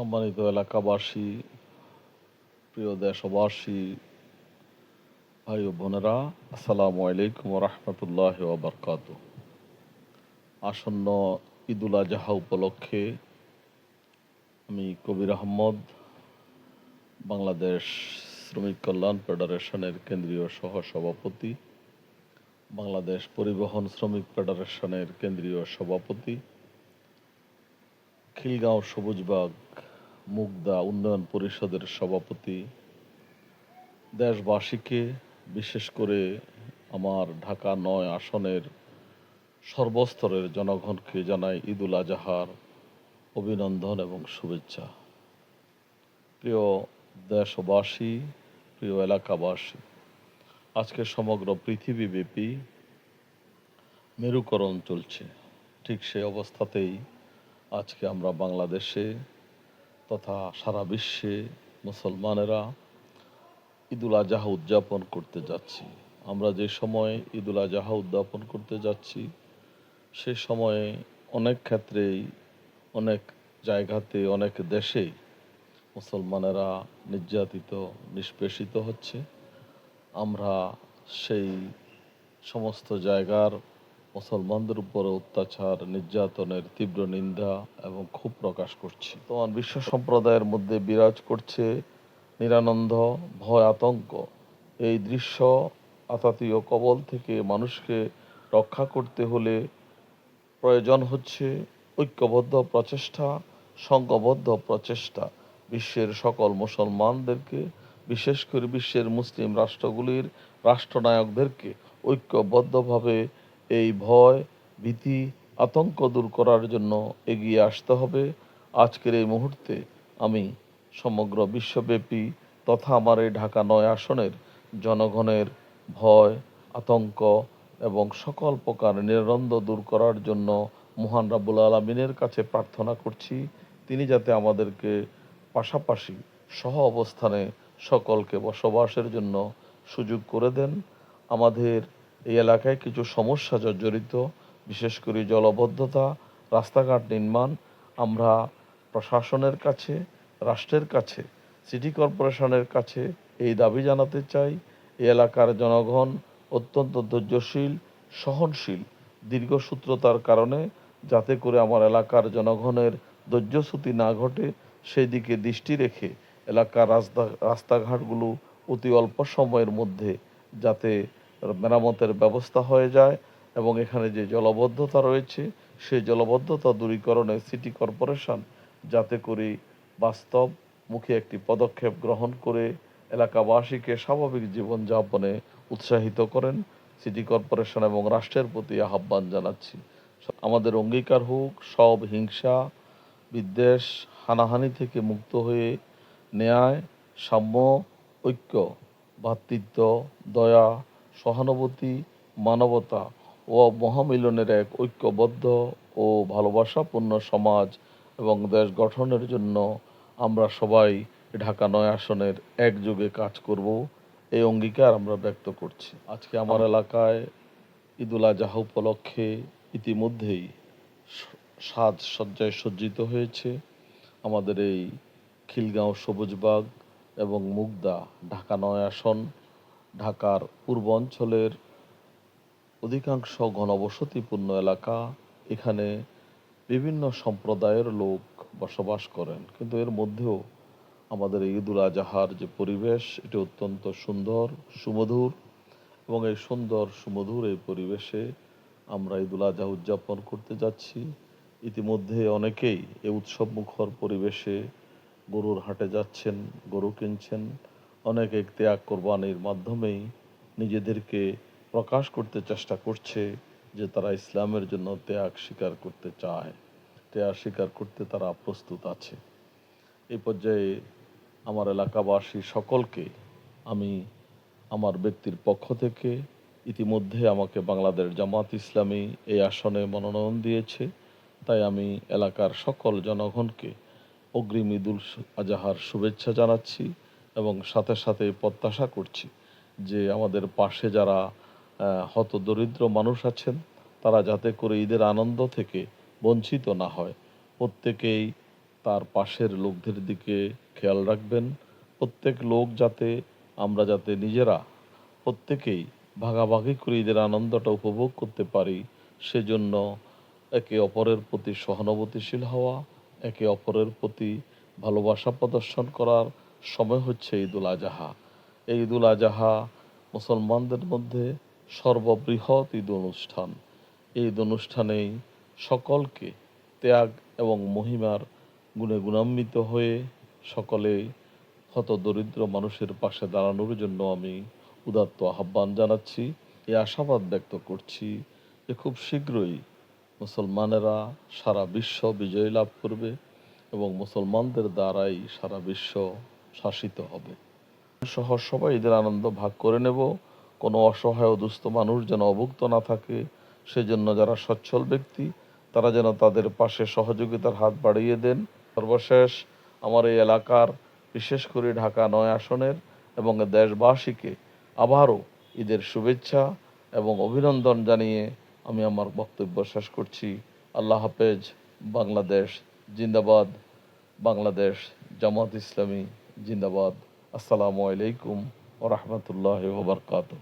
সম্মানিত এলাকাবাসী, প্রিয় দেশবাসী, ভাই ও বোনেরা, আসসালামু আলাইকুম রহমতুল্লাহ ওবরকাত আসন্ন ঈদুল আজহা উপলক্ষে আমি কবির আহমদ, বাংলাদেশ শ্রমিক কল্যাণ ফেডারেশনের কেন্দ্রীয় সহ সভাপতি বাংলাদেশ পরিবহন শ্রমিক ফেডারেশনের কেন্দ্রীয় সভাপতি, খিলগাঁও সবুজবাগ মুগদা উন্নয়ন পরিষদের সভাপতি, দেশবাসীকে বিশেষ করে আমার ঢাকা নয় আসনের সর্বস্তরের জনগণকে জানাই ঈদুল আজহার অভিনন্দন এবং শুভেচ্ছা। প্রিয় দেশবাসী, প্রিয় এলাকাবাসী, আজকে সমগ্র পৃথিবীব্যাপী মেরুকরণ চলছে। ঠিক সেই অবস্থাতেই আজকে আমরা বাংলাদেশে তথা সারা বিশ্বে মুসলমানেরা ঈদুল আজহা উদযাপন করতে যাচ্ছি। আমরা যে সময়ে ঈদুল আজহা উদযাপন করতে যাচ্ছি, সে সময়ে অনেক ক্ষেত্রেই, অনেক জায়গাতে, অনেক দেশেই মুসলমানেরা নির্যাতিত, নিষ্পেষিত হচ্ছে। আমরা সেই সমস্ত জায়গার মুসলমানদের উপর অত্যাচার, নির্যাতনের তীব্র নিন্দা এবং ক্ষোভ প্রকাশ করছি। তোমার বিশ্ব সম্প্রদায়ের মধ্যে বিরাজ করছে নিরানন্দ, ভয়, আতঙ্ক। এই দৃশ্য আতাতীয় কবল থেকে মানুষকে রক্ষা করতে হলে প্রয়োজন হচ্ছে ঐক্যবদ্ধ প্রচেষ্টা, সংঘবদ্ধ প্রচেষ্টা। বিশ্বের সকল মুসলমানদেরকে, বিশেষ করে বিশ্বের মুসলিম রাষ্ট্রগুলির রাষ্ট্রনায়কদেরকে ঐক্যবদ্ধভাবে এই ভয়, ভীতি, আতঙ্ক দূর করার জন্য এগিয়ে আসতে হবে। আজকের এই মুহূর্তে আমি সমগ্র বিশ্বব্যাপী তথা আমার এই ঢাকা নয় আসনের জনগণের ভয়, আতঙ্ক এবং সকল প্রকার নিরন্দ দূর করার জন্য মহান রাবুল আলমিনের কাছে প্রার্থনা করছি। তিনি যাতে আমাদেরকে পাশাপাশি সহ অবস্থানে সকলকে বসবাসের জন্য সুযোগ করে দেন। আমাদের এই এলাকায় কিছু সমস্যা জর্জরিত, বিশেষ করে জলবদ্ধতা, রাস্তাঘাট নির্মাণ, আমরা প্রশাসনের কাছে, রাষ্ট্রের কাছে, সিটি কর্পোরেশনের কাছে এই দাবি জানাতে চাই। এই এলাকার জনগণ অত্যন্ত ধৈর্যশীল, সহনশীল দীর্ঘসূত্রতার কারণে যাতে করে আমার এলাকার জনগণের ধৈর্যচ্যুতি না ঘটে, সেই দিকে দৃষ্টি রেখে এলাকার রাস্তা, রাস্তাঘাটগুলো অতি অল্প সময়ের মধ্যে যাতে মেরামতের ব্যবস্থা হয়ে যায় এবং এখানে যে জলবদ্ধতা রয়েছে, সেই জলবদ্ধতা দূরীকরণে সিটি কর্পোরেশন যাতে করে বাস্তব মুখে একটি পদক্ষেপ গ্রহণ করে এলাকাবাসীকে স্বাভাবিক জীবনযাপনে উৎসাহিত করেন সিটি কর্পোরেশন এবং রাষ্ট্রের প্রতি আহ্বান জানাচ্ছি। আমাদের অঙ্গীকার হোক, সব হিংসা, বিদ্বেষ, হানাহানি থেকে মুক্ত হয়ে ন্যায়, সাম্য, ঐক্য ভ্রাতৃত্ব দয়া সহানুভূতি, মানবতা ও মহামিলনের এক ঐক্যবদ্ধ ও ভালোবাসাপূর্ণ সমাজ এবং দেশ গঠনের জন্য আমরা সবাই ঢাকা নয় আসনের একযোগে কাজ করব। এই অঙ্গীকার আমরা ব্যক্ত করছি। আজকে আমার এলাকায় ঈদুল আজহা উপলক্ষে ইতিমধ্যেই সাজ সজ্জায় সজ্জিত হয়েছে। আমাদের এই খিলগাঁও সবুজবাগ এবং মুগদা ঢাকা নয় আসন ঢাকার পূর্ব অঞ্চলের অধিকাংশ ঘনবসতিপূর্ণ এলাকা এখানে বিভিন্ন সম্প্রদায়ের লোক বসবাস করেন। কিন্তু এর মধ্যেও আমাদের এই ঈদুল আজহার যে পরিবেশ, এটি অত্যন্ত সুন্দর, সুমধুর এবং এই সুন্দর, সুমধুর এই পরিবেশে আমরা ঈদুল আজহা উদযাপন করতে যাচ্ছি। ইতিমধ্যে অনেকেই এই উৎসব মুখর পরিবেশে গরুর হাটে যাচ্ছেন, গরু কিনছেন। অনেকে ত্যাগ কোরবানির মাধ্যমেই নিজেদেরকে প্রকাশ করতে চেষ্টা করছে যে তারা ইসলামের জন্য ত্যাগ স্বীকার করতে চায়। ত্যাগ স্বীকার করতে তারা প্রস্তুত আছে। এই পর্যায়ে আমার এলাকাবাসী সকলকে আমি আমার ব্যক্তির পক্ষ থেকে ইতিমধ্যে আমাকে বাংলাদেশ জামাত ইসলামী এই আসনে মনোনয়ন দিয়েছে। তাই আমি এলাকার সকল জনগণকে অগ্রিম ঈদুল আজহার শুভেচ্ছা জানাচ্ছি। এবং সাথে সাথে প্রত্যাশা করছি যে আমাদের পাশে যারা হত দরিদ্র মানুষ আছেন, তারা যাতে করে ঈদের আনন্দ থেকে বঞ্চিত না হয়। প্রত্যেকেই তার পাশের লোকদের দিকে খেয়াল রাখবেন। প্রত্যেক লোক যাতে, আমরা যাতে নিজেরা প্রত্যেকেই ভাগাভাগি করে ঈদের আনন্দটা উপভোগ করতে পারি, সেজন্য একে অপরের প্রতি সহানুভূতিশীল হওয়া, একে অপরের প্রতি ভালোবাসা প্রদর্শন করার সময় হচ্ছে ঈদুল আজহা। এই ঈদুল আজহা মুসলমানদের মধ্যে সর্ববৃহৎ ঈদ অনুষ্ঠান। এই ঈদ অনুষ্ঠানেই সকলকে ত্যাগ এবং মহিমার গুণে গুণান্বিত হয়ে সকলে হত দরিদ্র মানুষের পাশে দাঁড়ানোর জন্য আমি উদাত্ত আহ্বান জানাচ্ছি। এই আশাবাদ ব্যক্ত করছি যে খুব শীঘ্রই মুসলমানেরা সারা বিশ্ব বিজয় লাভ করবে এবং মুসলমানদের দ্বারাই সারা বিশ্ব শাসিত হবে। সহ সবাই ঈদের আনন্দ ভাগ করে নেব। কোনো অসহায় দুস্থ মানুষ যেন অভুক্ত না থাকে, সেজন্য যারা সচ্ছল ব্যক্তি, তারা যেন তাদের পাশে সহযোগিতার হাত বাড়িয়ে দেন। সর্বশেষ, আমার এই এলাকার, বিশেষ করে ঢাকা নয় আসনের এবং দেশবাসীকে আবারও ঈদের শুভেচ্ছা এবং অভিনন্দন জানিয়ে আমি আমার বক্তব্য শেষ করছি। আল্লাহ হাফেজ, বাংলাদেশ জিন্দাবাদ, বাংলাদেশ জামাত ইসলামী। জিন্দাবাদ। আসসালামু আলাইকুম ও রহমতুল্লাহ ওবরকাতুহ